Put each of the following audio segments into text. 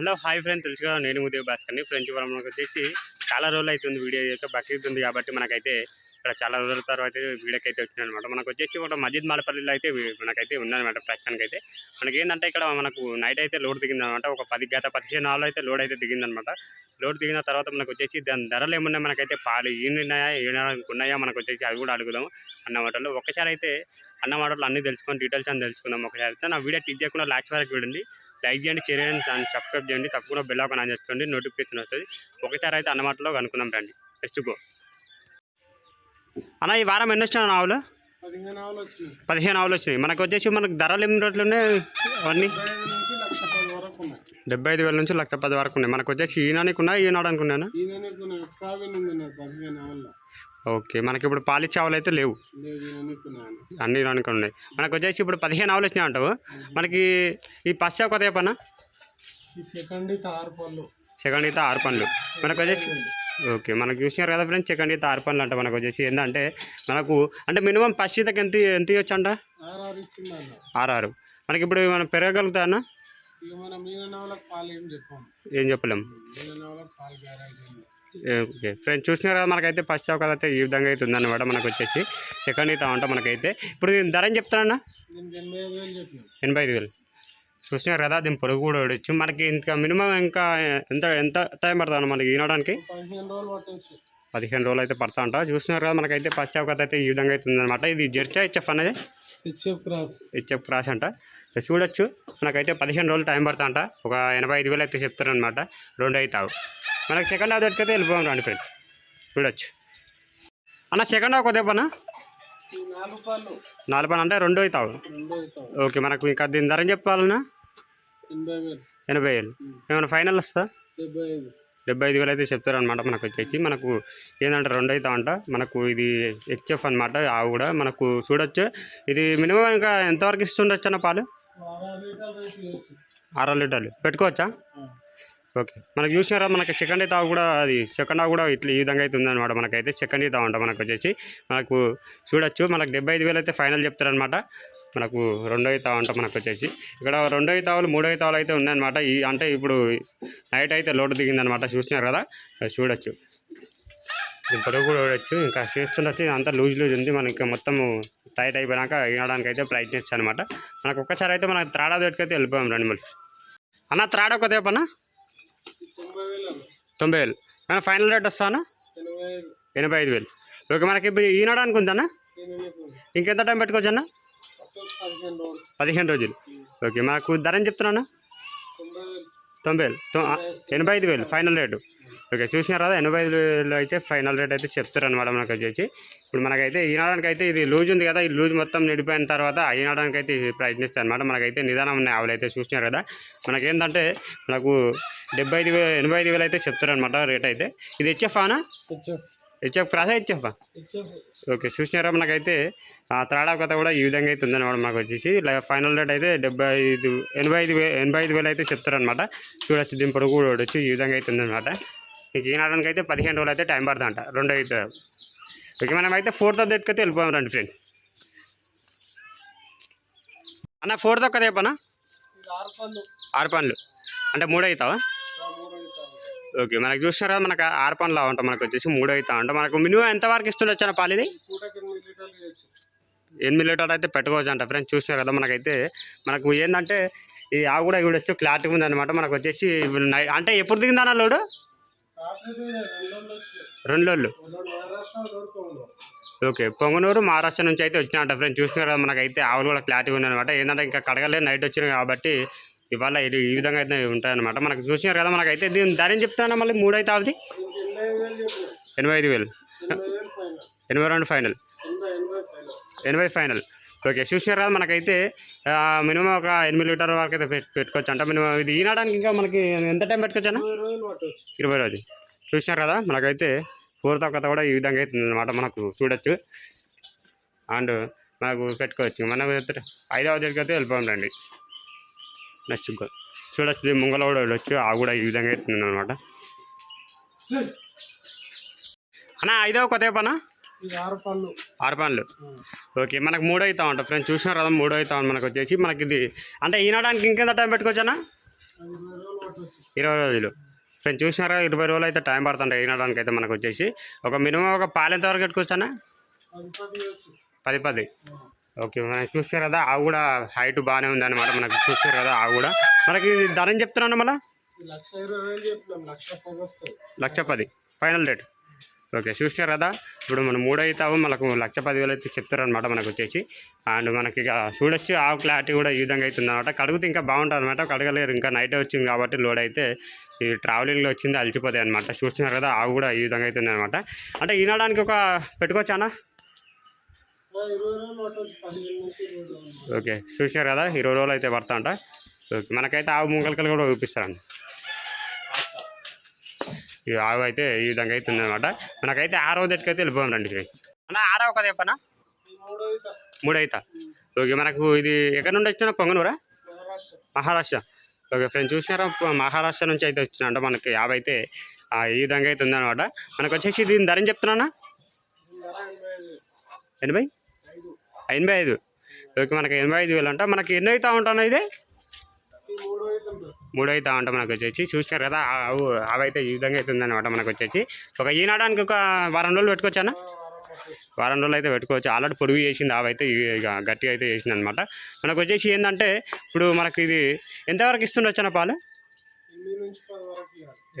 Hello hi friend తెలుసు నేను ఉదయం భాస్కర్ని ఫ్రెండ్స్ ఇవాళ మనకు వచ్చేసి చాలా రోజులు అవుతుంది వీడియో అయితే బక్రీద్ ఉంది కాబట్టి మనకైతే ఇక్కడ చాలా రోజుల తర్వాత వీడియోకి అయితే వచ్చింది అనమాట మనకు వచ్చేసి ఒక మజిద్ మాలపల్లిలో అయితే మనకైతే ఉందన్నమాట ప్రస్తుతానికి అయితే. మనకి ఏంటంటే ఇక్కడ మనకు నైట్ అయితే లోడ్ దిగిందనమాట ఒక పది గత పదిహేను నాలుగు అయితే లోడ్ అయితే దిగిందనమాట లోడ్ దిగిన తర్వాత మనకు వచ్చేసి దాని ధరలు ఏమున్నాయి మనకైతే పాలు ఏమున్నాయా ఏనానికి ఉన్నాయా మనకు వచ్చేసి అది కూడా అడుగుదాం అన్న మాటలు ఒకసారి అయితే అన్న మాటలు అన్నీ తెలుసుకొని డీటెయిల్స్ అని తెలుసుకుందాం ఒకసారి అయితే. నా వీడియో టిక్ చేయకుండా లాస్ట్ వరకు చూడండి. లైక్ చేయండి షేర్ చేయండి దాన్ని సబ్స్క్రైబ్ చేయండి తప్పకుండా బెల్ ఆన్ ఆన్ చేసుకోండి నోటిఫికేషన్ వస్తుంది. ఒకసారి అయితే అన్న మాటలో కనుక్కుందాం రండి. నెక్స్ట్ గో అన్న ఈ వారం ఎన్ని వచ్చినా ఆవులు? పదిహేను ఆవులు వచ్చినాయి. మనకు వచ్చేసి మనకు ధరలు ఎన్ని రోజులు ఉన్నాయి? అవన్నీ? డెబ్బై ఐదు డెబ్బై వేల నుంచి లక్ష పది వరకు ఉన్నాయి. మనకు వచ్చేసి ఈనానికి ఉన్నాయి ఈనాడు అనుకున్నాను ఓకే. మనకి ఇప్పుడు పాలిచ్చే ఆవులు అయితే లేవు. అన్ని ఈనానికి ఉన్నాయి. మనకు వచ్చేసి ఇప్పుడు పదిహేను ఆవులు వచ్చినాయి అంటావు. మనకి ఈ పశ్చా కొత్త ఈ సెకండ్ ఆరు పళ్ళు. సెకండ్ అయితే ఆరు పనులు మనకు వచ్చేసి ఓకే. మనకు చూసినారు కదా ఫ్రెండ్స్ సెకండ్ అయితే ఆరు పనులు అంట మనకు వచ్చేసి ఏంటంటే మనకు అంటే మినిమం ఫస్ట్ ఈతకి ఎంత ఎంత ఇవ్వచ్చు అంట? ఆరు ఆరు ఇచ్చింది అన్న. ఆరు ఆరు మనకి ఇప్పుడు మనం పెరగలుగుతా అన్న ఏం చెప్పాము ఓకే. ఫ్రెండ్స్ చూసినారు కదా మనకైతే ఫస్ట్ అవకాశం అయితే ఈ విధంగా అయితే ఉందన్నమాట మనకు వచ్చేసి. సెకండ్ అయితే అంట మనకైతే. ఇప్పుడు దీని ధర ఏం చెప్తానన్నా ఎనభై ఐదు వేలు. చూసినారు కదా దీని పొడుగు కూడా ఉండొచ్చు మనకి ఇంకా మినిమం ఇంకా ఎంత ఎంత టైం పడుతుంది మనకి ఈనడానికి పదిహేను రోజులు అయితే పడతా ఉంటా చూస్తున్నారు కదా మనకైతే ఫస్ట్ అవకాశం అయితే ఈ విధంగా అయితే ఉందన్నమాట. ఇది జెర్చా హెచ్ఎఫ్ అనేది హెచ్ఎఫ్ క్రాస్. హెచ్ఎఫ్ క్రాస్ అంట. చూడొచ్చు. మనకైతే పదిహేను రోజులు టైం పడతా అంట. ఒక ఎనభై ఐదు వేలు అయితే చెప్తారనమాట రెండు అవుతావు మనకి సెకండ్ హాఫ్ దొరికితే వెళ్ళిపోయాం రండి ఫ్రెండ్ చూడొచ్చు. అన్న సెకండ్ హాఫ్ కొద్దిగా నాలుగు పని అంటే రెండు అవుతావు. ఓకే మనకు ఇంకా దీని ధర చెప్పాలన్నా? ఎనభై వేలు. ఎనభై వేలు ఏమైనా ఫైనల్ వస్తా డెబ్బై ఐదు వేలు అయితే చెప్తారనమాట మనకు వచ్చేసి. మనకు ఏంటంటే రెండు అవుతా అంట మనకు ఇది హెచ్ఎఫ్ అనమాట ఆవు కూడా. మనకు చూడొచ్చు. ఇది మినిమం ఇంకా ఎంతవరకు ఇస్తుండొచ్చు అన్న పాలు? ఆరు లీటర్లు. పెట్టుకోవచ్చా? ఓకే. మనకు చూసినారా మనకి సెకండ్ తావు కూడా అది సెకండ్ కూడా ఇట్లా ఈ విధంగా అయితే ఉందన్నమాట మనకైతే. సెకండ్ అయితే అంట మనకు వచ్చేసి. మనకు చూడొచ్చు మనకు డెబ్బై ఐదు వేలు అయితే ఫైనల్ చెప్తారనమాట మనకు రెండో అయితే అంట మనకు వచ్చేసి. ఇక్కడ రెండో తావులు మూడో తావులు అయితే ఉన్నాయన్నమాట. ఈ అంటే ఇప్పుడు నైట్ అయితే లోటు దిగిందనమాట చూసినారు కదా. అది చూడొచ్చు. ఇప్పుడు కూడా చూడొచ్చు. ఇంకా చేస్తుండొచ్చు అంతా లూజ్ లూజ్ ఉంది. మనకి ఇంకా మొత్తం టైట్ అయిపోయినాక వినడానికి అయితే ప్రయత్నిస్తాను అనమాట మనకు ఒక్కసారి అయితే మనకు త్రాడా దొరికైతే వెళ్ళిపోయాం రెండు మళ్ళీ అన్న త్రాడ ఒక దేపన్నా తొంభై వేలు. అన్న ఫైనల్ రేట్ వస్తానా ఎనభై ఐదు ఎనభై ఐదు వేలు. ఓకే మనకి ఇప్పుడు ఈనాడానికి ఉందన్న ఇంకెంత టైం పెట్టుకోవచ్చు అన్న? పదిహేను రోజులు. ఓకే మాకు ధర ఏం చెప్తున్నా తొంభై వేలు. తొంభై వేలు ఎనభై ఐదు వేలు ఫైనల్ రేటు ఓకే చూసినారు కదా ఎనభై ఐదు వేలు అయితే ఫైనల్ రేట్ అయితే చెప్తారనమాట మనకు వచ్చేసి. ఇప్పుడు మనకైతే ఈనాడానికి అయితే ఇది లూజ్ ఉంది కదా ఈ లూజ్ మొత్తం నిడిపోయిన తర్వాత ఈనాడానికి అయితే ప్రయత్నిస్తాను అనమాట మనకైతే నిదానం ఉన్నాయి ఆవులు అయితే చూసినారు కదా. మనకేంటంటే మనకు డెబ్బై ఐదు వేలు ఎనభై ఐదు వేలు అయితే చెప్తారనమాట రేట్ అయితే. ఇది హెచ్ఎఫ్ అనా హెచ్ఎఫ్. హెచ్ఎఫ్ క్రాసా హెచ్ఎఫ్ హెచ్ఎఫ్. ఓకే చూసినారా మనకైతే ఆ త్రాడా కథ కూడా ఈ విధంగా అయితే ఉందన్నమాట మాకు వచ్చేసి. ఫైనల్ రేట్ అయితే డెబ్బై ఐదు ఎనభై ఐదు వే ఎనభై ఐదు వేలు అయితే చెప్తారనమాట చూడొచ్చు దీని పొడుగు కూడా చూడొచ్చు ఈ విధంగా అయితే ఉందన్నమాట. మీకు ఈనాడానికి అయితే పదిహేను రోజులు అయితే టైం పడుతుందంట. రెండు అయితే. ఓకే మనం అయితే ఫోర్త్ డేట్కి అయితే వెళ్ళిపోయాం రండి ఫ్రెండ్ అన్న ఫోర్త్ ఒక్క చెప్పనా? ఆరు పనులు అంటే మూడు అవుతావా? ఓకే మనకు చూసినారా మనకు ఆరు పనులు ఉంటాం మనకు వచ్చేసి మూడు అవుతా ఉంటాం మనకు మినిమం ఎంత వరకు ఇస్తుండొచ్చు అన్న పాలు ఇది? ఎనిమిది లీటర్లు అయితే పెట్టుకోవచ్చు అంట ఫ్రెండ్స్. చూసినారు కదా మనకైతే మనకు ఏంటంటే ఈ ఆవు కూడా చూడొచ్చు. క్లారిటీ ఉందన్నమాట. మనకు వచ్చేసి అంటే ఎప్పుడు దిగిందన్న లోడు? రెండు రోజులు ఓకే పొంగనూరు మహారాష్ట్ర నుంచి అయితే వచ్చినట్ట ఫ్రెండ్స్ చూసినారు కదా మనకైతే ఆవులు కూడా క్లారిటీ ఉందన్నమాట. ఏంటంటే ఇంకా కడగలే నైట్ వచ్చినాయి కాబట్టి ఇవాళ ఇది ఈ విధంగా అయితే ఉంటాయన్నమాట. మనకు చూసినారు కదా మనకైతే దీని ధర ఏం చెప్తానా మళ్ళీ? మూడు అయితే అవుతుంది ఎనభై ఐదు వేలు. ఎనభై రెండు ఫైనల్. ఎనభై ఫైనల్. ఓకే చూసినారు కదా మనకైతే మినిమం ఒక ఎనిమిది లీటర్ వరకు అయితే పెట్టు పెట్టుకోవచ్చు అంటే. మినిమం ఇది ఈనాడానికి ఇంకా మనకి ఎంత టైం పెట్టుకోవచ్చు అన్న? ఇరవై రోజులు పట్టవచ్చు ఇరవై రోజు చూసినారు కదా? మనకైతే పూర్త కథ కూడా ఈ విధంగా అవుతుంది అనమాట మనకు చూడొచ్చు. అండ్ మనకు పెట్టుకోవచ్చు. మనం అయితే ఐదవ అయితే వెళ్ళిపోయాం రండి. నెక్స్ట్ ఇంకో చూడొచ్చు ముంగల కూడా వెళ్ళొచ్చు. ఆ కూడా ఈ విధంగా అవుతుంది అనమాట అన్న ఐదవ కొత్త పనా? ఆరు పనులు ఓకే మనకు మూడు అవుతా ఉంటాం ఫ్రెండ్స్. చూసినారు కదా మూడు అవుతా మనకు వచ్చేసి. మనకి ఇది అంటే ఈనాడానికి ఇంకెంత టైం పెట్టుకోవచ్చు అన్న ఇరవై రోజులు. ఫ్రెండ్స్ చూసినారా? ఇరవై రోజులు అయితే టైం పడుతుంది ఈనడానికి అయితే మనకు వచ్చేసి. ఒక మినిమం ఒక పాలు ఎంత వరకు పెట్టుకోవచ్చానా పది పది. ఓకే మనం చూస్తారు కదా ఆవు కూడా హైట్ బాగానే ఉందన్నమాట మనకు. చూస్తారు కదా ఆవు కూడా. మనకి ధర చెప్తున్నాను మళ్ళీ? లక్ష పది. Final rate. ఓకే చూసినారు కదా? ఇప్పుడు మనం మూడు అవుతావు మనకు లక్ష పదివేలు అయితే చెప్తారనమాట మనకు వచ్చేసి. అండ్ మనకి చూడొచ్చు ఆవు క్లారిటీ కూడా ఈ విధంగా అవుతుంది అనమాట కడుగుతే ఇంకా బాగుంటుంది అనమాట కడగలేరు ఇంకా నైట్ వచ్చింది కాబట్టి లోడ్ అయితే ఈ ట్రావెలింగ్లో వచ్చింది అలిచిపోతాయి అనమాట చూస్తున్నారు కదా ఆవు కూడా ఈ విధంగా అవుతుంది అనమాట అంటే ఈనడానికి ఒక పెట్టుకోవచ్చానా ఓకే చూసినారు కదా ఇరవై రోజులు అయితే పడతా అంట. ఓకే మనకైతే ఆవు ముంగలకలు కూడా చూపిస్తారండి ఈ ఆవు అయితే ఈ విధంగా అయితే ఉందన్నమాట మనకైతే ఆరో దగ్గరికి వెళ్ళిపోయాం రండి. అన్న ఆరవ కదా చెప్పనా మూడో ఈత. మూడు అవుతా ఓకే మనకు ఇది ఎక్కడి నుండి వచ్చిన పొంగనూరా? మహారాష్ట్ర. ఓకే ఫ్రెండ్స్ చూసినారా మహారాష్ట్ర నుంచి అయితే వచ్చిందంట మనకి యాభై అయితే ఆ, ఈ విధంగా అయితే ఉందన్నమాట. మనకు వచ్చేసి దీని ధరని చెప్తున్నానా? ఎనభై? ఎనభై ఐదు. ఓకే మనకి ఎనభై ఐదు వేలు అంట. మనకి ఎన్ని అవుతా ఉంటాను ఇది? మూడో మూడు అయితే అంట మనకు వచ్చేసి. చూసినారు కదా అవు అవైతే ఈ విధంగా అయితే ఉందన్నమాట మనకు వచ్చేసి. ఒక ఈనాడానికి ఒక వారం రోజులు పెట్టుకోవచ్చానా వారం రోజులు అయితే పెట్టుకోవచ్చు. ఆల్రెడీ పొడుగు చేసింది ఆవైతే గట్టిగా అయితే చేసింది అనమాట మనకు వచ్చేసి ఏంటంటే ఇప్పుడు మనకి ఇది ఎంతవరకు ఇస్తుండొచ్చాన పాలు?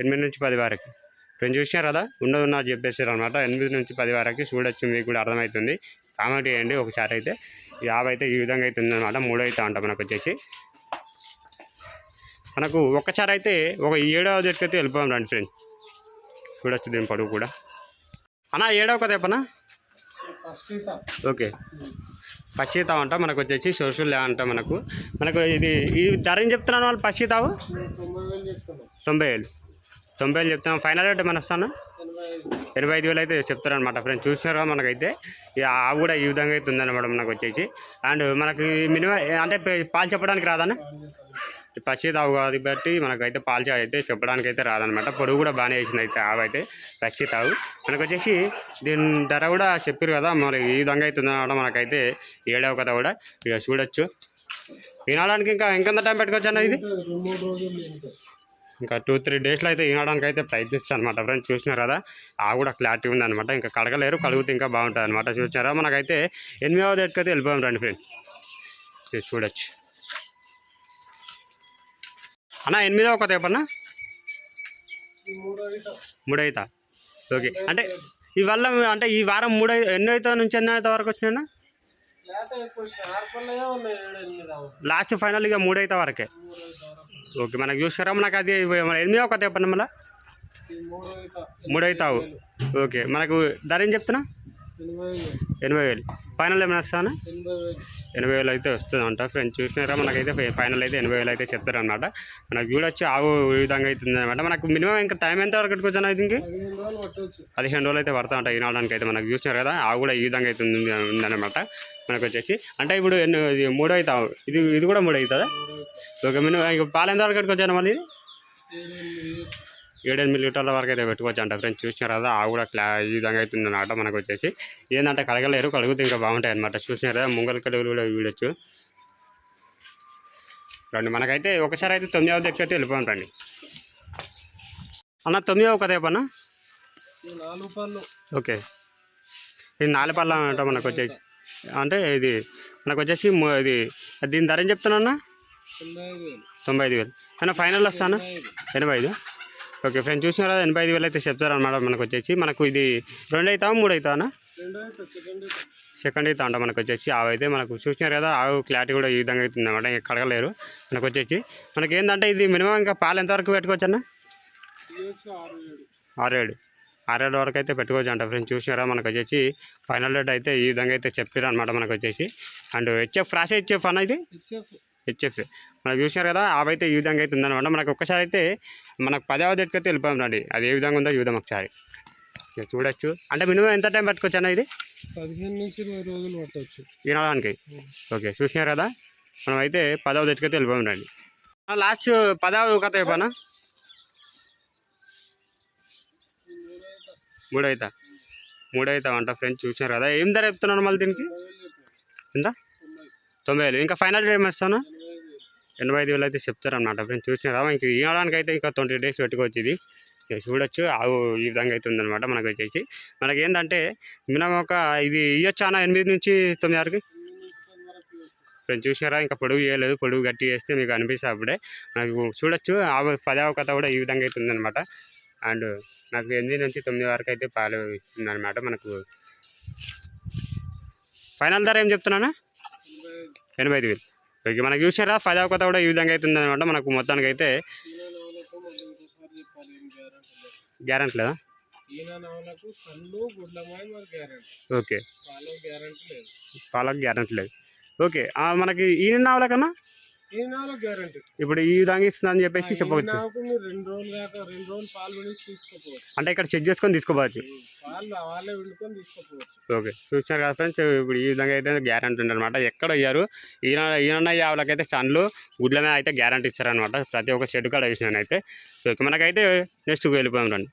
ఎనిమిది నుంచి పది వరకు. ఇప్పుడు చూసినారు కదా ఉండదు ఉన్నది చెప్పేసారు అనమాట ఎనిమిది నుంచి పది వరకు చూడొచ్చు మీకు కూడా అర్థమవుతుంది. కామెంట్ చేయండి ఒకసారి అయితే. యాభై అయితే ఈ విధంగా అయితే ఉందన్నమాట మూడో అయితే అంట మనకు వచ్చేసి. మనకు ఒక్కసారి అయితే ఒక ఏడవ జట్టు అయితే వెళ్ళిపోయాం రండి ఫ్రెండ్స్. చూడొచ్చు దీని పడుగు కూడా. అన్న ఏడవ కదా ఎప్పనా ఓకే. పశ్చితావు అంట మనకు వచ్చేసి సోషల్ అంట మనకు. మనకు ఇది ఈ ధర ఏం చెప్తున్నాను వాళ్ళు? పశ్చితావు? తొంభై వేలు చెప్తున్నాం. తొంభై వేలు. తొంభై వేలు చెప్తాను ఫైనల్ రేట్ ఏమైనా వస్తాను ఎనభై ఐదు. వేలు అయితే చెప్తారనమాట ఫ్రెండ్స్. చూసినారా మనకైతే. ఈ ఆవు కూడా ఈ విధంగా అయితే ఉందన్నమాట మనకు వచ్చేసి. అండ్ మనకి మినిమం అంటే పాలు చెప్పడానికి రాదన్న? పచ్చి తావు కాదు బట్టి మనకైతే పాలిచా అయితే చెప్పడానికి అయితే రాదనమాట. పొడుగు కూడా బాగానే వేసింది అయితే ఆవు అయితే పచ్చి తావు. మనకు వచ్చేసి దీని ధర కూడా చెప్పారు కదా మరి ఈ విధంగా అయితే ఉందన్నమాట మనకైతే ఏడవ కథ కూడా ఇక చూడొచ్చు. వినడానికి ఇంకా ఇంకెంత టైం పెట్టుకోవచ్చు అన్న ఇది? ఇంకా టూ త్రీ డేస్లో అయితే వినడానికి అయితే ప్రయత్నిస్తాను అనమాట ఫ్రెండ్స్. చూసినారు కదా ఆ కూడా క్లారిటీ ఉందన్నమాట. ఇంకా కడగలేరు కడుగుతే ఇంకా బాగుంటుంది అనమాట చూసినారా మనకైతే ఎనిమిదవ డేట్కి అయితే వెళ్ళిపోయాం రండి ఫ్రెండ్స్. ఇది చూడొచ్చు. అన్న ఎనిమిదవ ఒక తేపన్నా మూడో అవుతా ఓకే. అంటే ఈ వల్ల అంటే ఈ వారం మూడు ఎన్నో అవుతా నుంచి ఎన్నో అవుతా వరకు వచ్చినా ఎనిమిది. లాస్ట్ ఫైనల్ ఇక మూడు అవుతా వరకే. ఓకే. మనకు చూసారా మనకు అది ఎనిమిదవ ఒక తేపన్నా మళ్ళీ? ఈ మూడో ఈత మూడు అవుతావు ఓకే. మనకు ధర ఏం చెప్తున్నా? ఎనభై వేలు. ఫైనల్ ఏమైనా వస్తానా ఎనభై వేలు అయితే వస్తుందంట. ఫ్రెండ్స్ చూసినారా? మనకైతే ఫైనల్ అయితే ఎనభై వేలు అయితే చెప్తారనమాట మనకు చూడొచ్చు ఆవు ఈ విధంగా అవుతుంది అనమాట మనకు మినిమం ఇంకా టైం ఎంత వరకు పెట్టుకోవచ్చు అయితే దీనికి పదిహేను రోజులు అయితే పడతా ఉంటాయి ఈనాడానికి అయితే. మనకు చూసినారు కదా ఆవు కూడా ఈ విధంగా అయితే ఉందనమాట ఉందన్నమాట. మనకు వచ్చేసి అంటే ఇప్పుడు ఎన్ని ఇది మూడు అవుతావు ఇది ఇది కూడా మూడు అవుతుందా? ఓకే మినిమం పాలు ఎంత వరకు పెట్టుకోవచ్చు మళ్ళీ ఇది? ఏడెనిమిది లీటర్ల వరకు అయితే పెట్టుకోవచ్చు అంట ఫ్రెండ్స్. చూసినారు కదా ఆవు కూడా క్లా ఈ విధంగా అవుతుంది అన్నమాట మనకు వచ్చేసి. ఏంటంటే కడగలేరు కడుగుతే ఇంకా బాగుంటాయి అనమాట చూసినారు కదా ముంగల్ కడుగులు కూడా వీడొచ్చు. రండి మనకైతే ఒకసారి అయితే తొమ్మిదవ దగ్గర అయితే వెళ్ళిపోయాం రండి. అన్న తొమ్మిదవ కదా నాలుగు పళ్ళు. ఓకే. ఇది నాలుపల్ల అంట మనకు వచ్చేసి. అంటే ఇది మనకు వచ్చేసి ఇది దీని ధర ఏం చెప్తున్నా తొంభై ఐదు వేలు. తొంభై ఐదు వేలు. అయినా ఫైనల్ వస్తానా ఎనభై ఐదు. ఓకే ఫ్రెండ్ ఓకే కదా చూసినారా? ఎనభై ఐదు వేలు అయితే చెప్తారన్నమాట మనకు వచ్చేసి? మనకు ఇది రెండు అవుతావా మూడు అవుతావా సెకండ్ ఈత అయితే అంట మనకు వచ్చేసి. ఆవు అయితే మనకు చూసినారు కదా ఆవు క్లారిటీ కూడా ఈ విధంగా అవుతుంది అనమాట ఇంకా కడగలేరు. మనకు వచ్చేసి మనకి ఏంటంటే ఇది మినిమం ఇంకా పాలు ఎంతవరకు పెట్టుకోవచ్చు అన్న ఆరు ఏడు ఆరేడు. ఆరేడు వరకు అయితే పెట్టుకోవచ్చు అంట ఫ్రెండ్స్ చూసినారా? మనకు వచ్చేసి ఫైనల్ రేట్ అయితే ఈ విధంగా అయితే చెప్పారు అనమాట మనకు వచ్చేసి. అండ్ హెచ్ఎఫ్ ఫ్రాష్ హెచ్ఎఫ్ అన్న ఇది? హెచ్ఎఫ్. మనకు చూసినారు కదా ఆవు అయితే ఈ విధంగా అయితే ఉందన్నమాట. మనకు ఒక్కసారి అయితే మనకు పదవ దగ్గరికి అయితే వెళ్ళిపోయాం రండి. అది ఏ విధంగా ఉందో చూద్దాం ఒకసారి. చూడొచ్చు. అంటే మినిమం ఎంత టైం పెట్టుకోవచ్చు అన్న ఇది? పదిహేను నుంచి ఇరవై రోజులు పట్టవచ్చు వినడానికి ఓకే చూసినారు కదా? మనం అయితే పదవ దగ్గరికి అయితే వెళ్ళిపోయాం రండి. లాస్ట్ పదవ కథ చెప్పానా? మూడు అవుతా మూడు అవుతా అంట ఫ్రెండ్స్ చూసినారు కదా? ఏం ధర చెప్తున్నాను మళ్ళీ దీనికి? ఎంత? తొంభై వేలు. ఇంకా ఫైనల్ రేట్ ఏమిస్తాను ఎనభై ఐదు వేలు ఎనభై ఐదు వేలు అయితే చెప్తారన్నమాట ఫ్రెండ్స్. చూసినారా? ఇంక ఇవ్వడానికి అయితే ఇంకా ట్వంటీ డేస్ పెట్టుకోవచ్చు ఇది. ఇక చూడొచ్చు. ఆవు ఈ విధంగా అయితే ఉందన్నమాట మనకు వచ్చేసి. మనకి ఏంటంటే మినిమం ఒక ఇది ఇవ్వచ్చు అన్న? ఎనిమిది నుంచి తొమ్మిది వరకు ఫ్రెండ్స్ చూసినారా? ఇంకా పొడుగు చేయలేదు పొడుగు గట్టి చేస్తే మీకు అనిపిస్తుంది అప్పుడే. నాకు చూడొచ్చు. ఆవు పదవ కథ కూడా ఈ విధంగా అయితే ఉందన్నమాట. అండ్ నాకు ఎనిమిది నుంచి తొమ్మిది వరకు అయితే పాలు ఇస్తుందన్నమాట మనకు. ఫైనల్ ధర ఏం చెప్తున్నానా ఎనభై ఐదు వేలు. ఓకే మనకు చూసారా? ఫైదా కొత్త కూడా ఈ విధంగా అవుతుంది అనమాట మనకు మొత్తానికి అయితే గ్యారంటీ లేదా? ఓకే. పాలకు గ్యారంటీ లేదు. ఓకే మనకి ఈ నావల కన్నా ఇప్పుడు ఈ విధంగా ఇస్తుందని చెప్పేసి చెప్పవచ్చు. నాకు మీరు రెండు రోజులు దాకా రెండు రోజులు పాలు విడిచి తీసుకోపోవచ్చు. అంటే ఇక్కడ చెక్ చేసుకొని తీసుకోవచ్చు. పాలు వాళ్ళే వండుకొని తీసుకోపోవచ్చు ఓకే చూసినారు కదా ఫ్రెండ్స్ ఇప్పుడు ఈ విధంగా అయితే గ్యారంటీ ఉందన్నమాట. ఎక్కడ అయ్యారు ఈయన ఈయన యావులకైతే సన్లు గుడ్ల మీద అయితే గ్యారంటీ ఇచ్చారనమాట ప్రతి ఒక్క షెడ్ కాడ వేసినాను అయితే ఓకే మనకైతే నెక్స్ట్ వెళ్ళిపోయాం రండి.